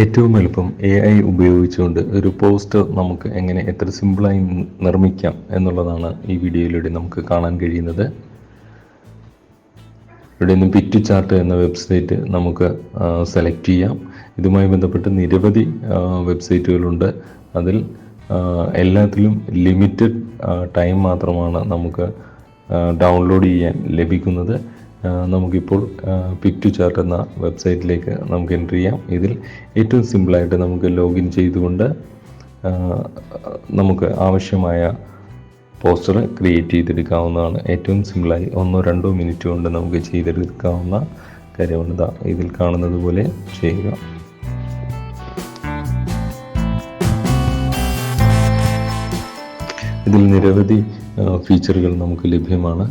ഏറ്റവും എളുപ്പം A I ഉപയോഗിച്ചുകൊണ്ട് ഒരു പോസ്റ്റ് നമുക്ക് എങ്ങനെ എത്ര സിമ്പിളായി നിർമ്മിക്കാം എന്നുള്ളതാണ് ഈ വീഡിയോയിലൂടെ നമുക്ക് കാണാൻ കഴിയുന്നത്. ഇവിടെ നിന്ന് പിറ്റ് ചാർട്ട് എന്ന വെബ്സൈറ്റ് നമുക്ക് സെലക്ട് ചെയ്യാം. ഇതുമായി ബന്ധപ്പെട്ട് നിരവധി വെബ്സൈറ്റുകളുണ്ട് അതിൽ എല്ലാത്തിലും ലിമിറ്റഡ് ടൈം മാത്രമാണ് നമുക്ക് ഡൗൺലോഡ് ചെയ്യാൻ ലഭിക്കുന്നത്. നമുക്കിപ്പോൾ പിക്ടു ചാർട്ട് എന്ന വെബ്സൈറ്റിലേക്ക് നമുക്ക് എന്റർ ചെയ്യാം. ഇതിൽ ഏറ്റവും സിമ്പിളായിട്ട് നമുക്ക് ലോഗിൻ ചെയ്തുകൊണ്ട് നമുക്ക് ആവശ്യമായ പോസ്റ്റർ ക്രിയേറ്റ് ചെയ്തെടുക്കാവുന്നതാണ്. ഏറ്റവും സിമ്പിളായി ഒന്നോ രണ്ടോ മിനിറ്റ് കൊണ്ട് നമുക്ക് ചെയ്തെടുക്കാവുന്ന കാര്യമാണ് ഇതാ. ഇതിൽ കാണുന്നത് പോലെ ചെയ്യുക. ഇതിൽ നിരവധി ഫീച്ചറുകൾ നമുക്ക് ലഭ്യമാണ്.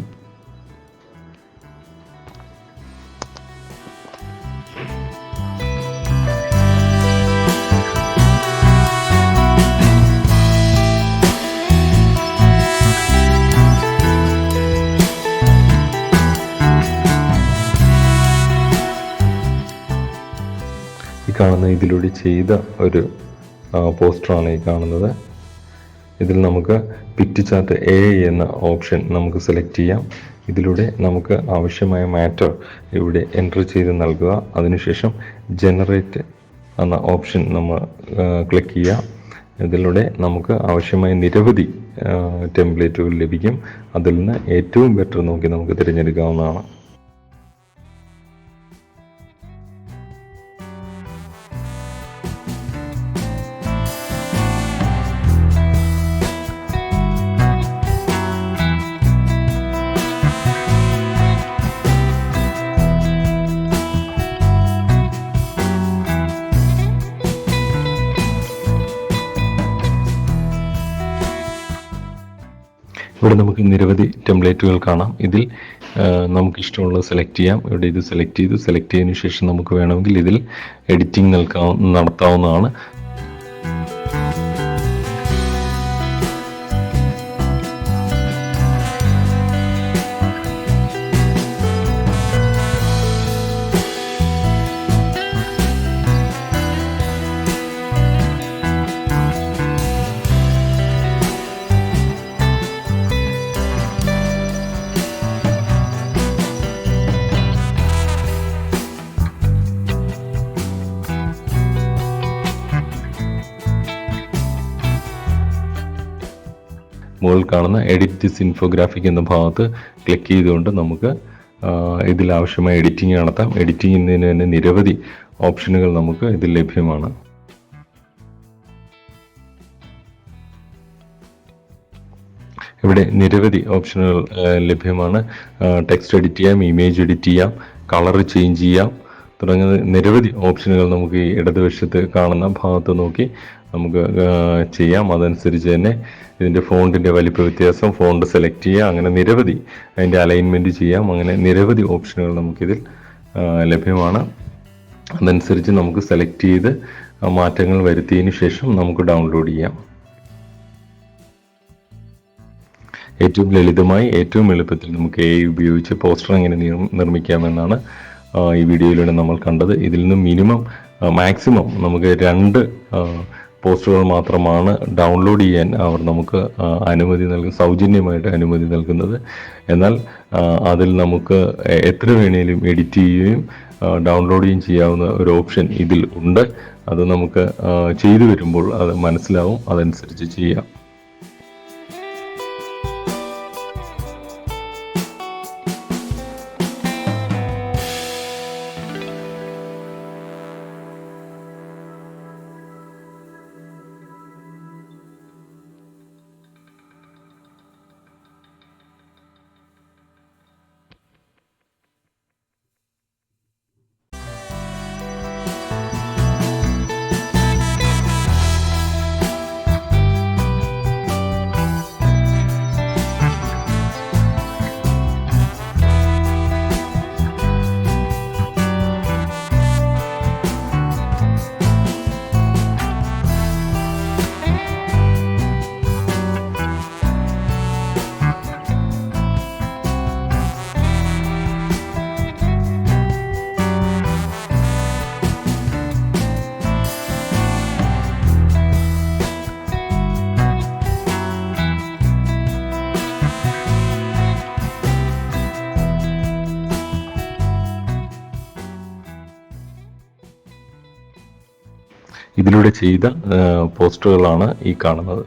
ഈ കാണുന്ന ഇതിലൂടെ ചെയ്ത ഒരു പോസ്റ്ററാണ് ഈ കാണുന്നത്. ഇതിൽ നമുക്ക് പിറ്റ് ചാർട്ട് എ എന്ന ഓപ്ഷൻ നമുക്ക് സെലക്ട് ചെയ്യാം. ഇതിലൂടെ നമുക്ക് ആവശ്യമായ മാറ്റർ ഇവിടെ എന്റർ ചെയ്ത് നൽകുക. അതിനുശേഷം ജനറേറ്റ് എന്ന ഓപ്ഷൻ നമ്മൾ ക്ലിക്ക് ചെയ്യുക. ഇതിലൂടെ നമുക്ക് ആവശ്യമായ നിരവധി ടെംപ്ലേറ്റുകൾ ലഭിക്കും. അതിൽ നിന്ന് ഏറ്റവും ബെറ്റർ നോക്കി നമുക്ക് തിരഞ്ഞെടുക്കാവുന്നതാണ്. ഇവിടെ നമുക്ക് നിരവധി ടെംപ്ലേറ്റുകൾ കാണാം. ഇതിൽ നമുക്ക് ഇഷ്ടമുള്ളത് സെലക്ട് ചെയ്യാം. ഇവിടെ ഇത് സെലക്ട് ചെയ്ത്. സെലക്ട് ചെയ്തതിനു ശേഷം നമുക്ക് വേണമെങ്കിൽ ഇതിൽ എഡിറ്റിംഗ് നൽകാവുന്ന നടത്താവുന്നതാണ്. മുകളിൽ കാണുന്ന എഡിറ്റ് ഇൻഫോഗ്രാഫിക് എന്ന ഭാഗത്ത് ക്ലിക്ക് ചെയ്തുകൊണ്ട് നമുക്ക് ഇതിൽ ആവശ്യമായ എഡിറ്റിംഗ് നടത്താം. എഡിറ്റിംഗ് ചെയ്യുന്നതിന് തന്നെ നിരവധി ഓപ്ഷനുകൾ നമുക്ക് ഇതിൽ ലഭ്യമാണ്. ഇവിടെ നിരവധി ഓപ്ഷനുകൾ ലഭ്യമാണ്. ടെക്സ്റ്റ് എഡിറ്റ് ചെയ്യാം ഇമേജ് എഡിറ്റ് ചെയ്യാം കളർ ചേഞ്ച് ചെയ്യാം. തുടങ്ങിയ നിരവധി ഓപ്ഷനുകൾ നമുക്ക് ഈ ഇടതുവശത്ത് കാണുന്ന ഭാഗത്ത് നോക്കി നമുക്ക് ചെയ്യാം. അതനുസരിച്ച് തന്നെ ഇതിന്റെ ഫോണ്ടിന്റെ വലിപ്പ വ്യത്യാസം ഫോണ്ട് സെലക്ട് ചെയ്യാം അങ്ങനെ നിരവധി അതിന്റെ അലൈൻമെന്റ് ചെയ്യാം. അങ്ങനെ നിരവധി ഓപ്ഷനുകൾ നമുക്കിതിൽ ലഭ്യമാണ്. അതനുസരിച്ച് നമുക്ക് സെലക്ട് ചെയ്ത് മാറ്റങ്ങൾ വരുത്തിയതിന് ശേഷം നമുക്ക് ഡൗൺലോഡ് ചെയ്യാം. ഏറ്റവും ലളിതമായി ഏറ്റവും എളുപ്പത്തിൽ നമുക്ക് എ ഉപയോഗിച്ച് പോസ്റ്റർ എങ്ങനെ നിർ- നിർമ്മിക്കാമെന്നാണ് ഈ വീഡിയോയിലൂടെ നമ്മൾ കണ്ടത്. ഇതിൽ നിന്ന് മിനിമം മാക്സിമം നമുക്ക് രണ്ട് ആ, പോസ്റ്ററുകൾ മാത്രമാണ് ഡൗൺലോഡ് ചെയ്യാൻ അവർ നമുക്ക് അനുമതി നൽകും സൗജന്യമായിട്ട് അനുമതി നൽകുന്നത്. എന്നാൽ അതിൽ നമുക്ക് എത്ര വേണേലും എഡിറ്റ് ചെയ്യുകയും ഡൗൺലോഡ് ചെയ്യുകയും ചെയ്യാവുന്ന ഒരു ഓപ്ഷൻ ഇതിൽ ഉണ്ട്. അത് നമുക്ക് ചെയ്തു വരുമ്പോൾ അത് മനസ്സിലാവും. അതനുസരിച്ച് ചെയ്യാം. ഇതിലൂടെ ചെയ്ത പോസ്റ്ററുകളാണ് ഈ കാണുന്നത്.